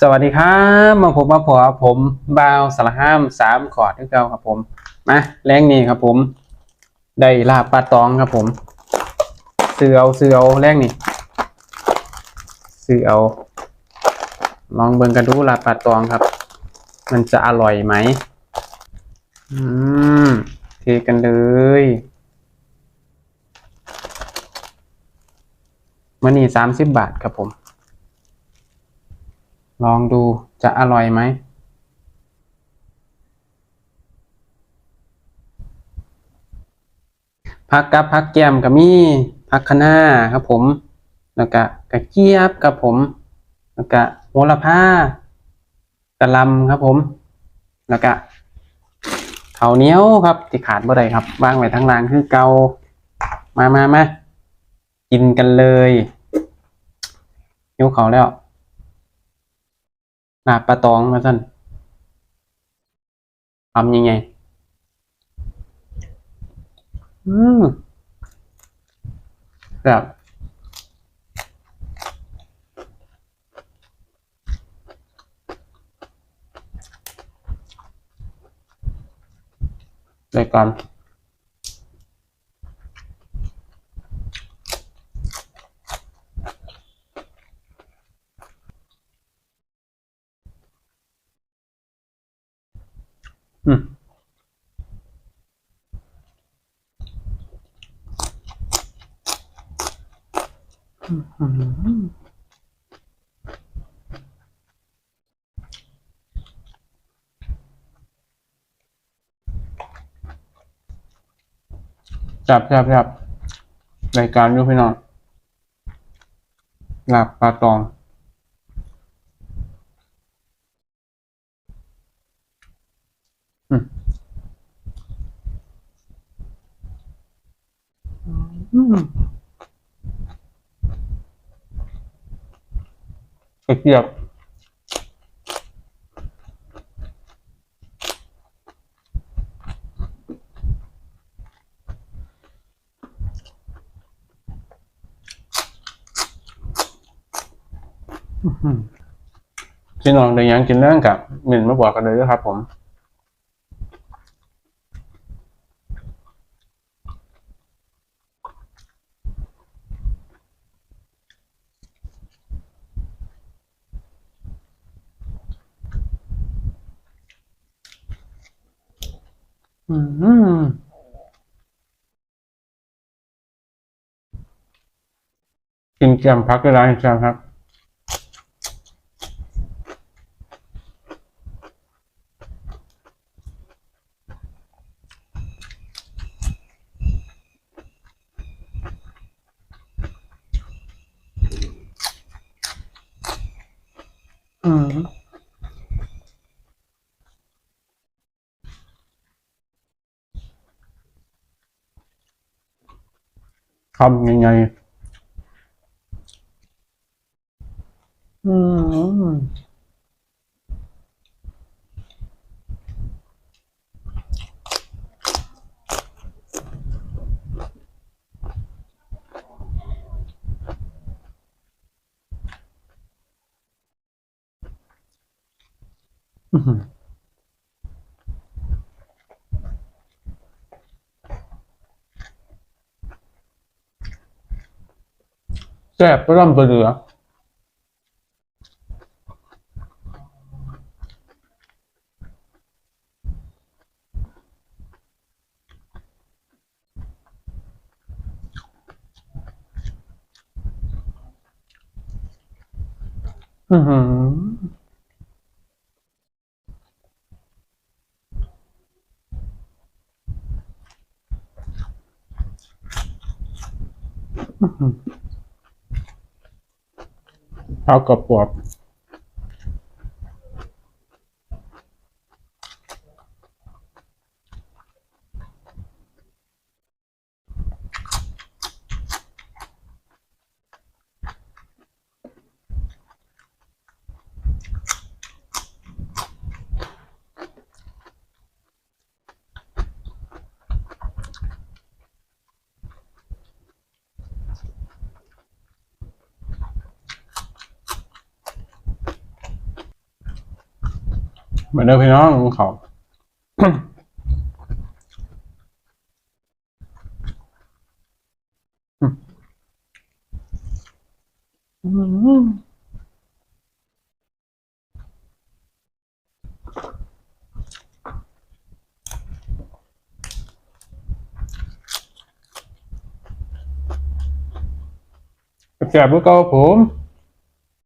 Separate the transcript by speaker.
Speaker 1: สวัสดีครับมาผมมาพอผมบาวสารห้ามสามขอดที่เก่าครับผมมาแรงนี้ครับผม ได้ลาบปลาตองครับผมซื้อเอาซื้อเอาแรงนี้ซื้อเอาลองเบิ่งกันดูลาบปลาตองครับ มันจะอร่อยไหมอืมเทกันเลยมันนี่สามสิบบาทครับผม ลองดูจะอร่อยไหมผักกับผักแก้มก็มีผักคะน้าครับผม แล้วก็กระเจี๊ยบครับผม แล้วก็โหระพากระลำครับผม แล้วก็เขาเนี้ยวครับที่ขาดบ่ได้ครับวางไว้ทั้งรางคือเกามามามากินกันเลยหิวเขาแล้ว ลาปลาตองมาสั่นทำยังไง อืมแบบรายการ จับจับจับรายการอยู่พี่น้องหลาบปลาตอง อืมอืม กระเทียบพี่น้องได้ยังกินเรื่องกับหมิ่นมาบอกกันเลยด้วยครับผม อืมกินแกมพักก็ได้ใช่ครับ อืม ทำยังไงอืมอื้อหือแซ่บก็ร่ำไป เหลืออือหือข้าวกระปอบเห เหมือนเดิมพี่น้องของเขาแสบพวกเก่าผม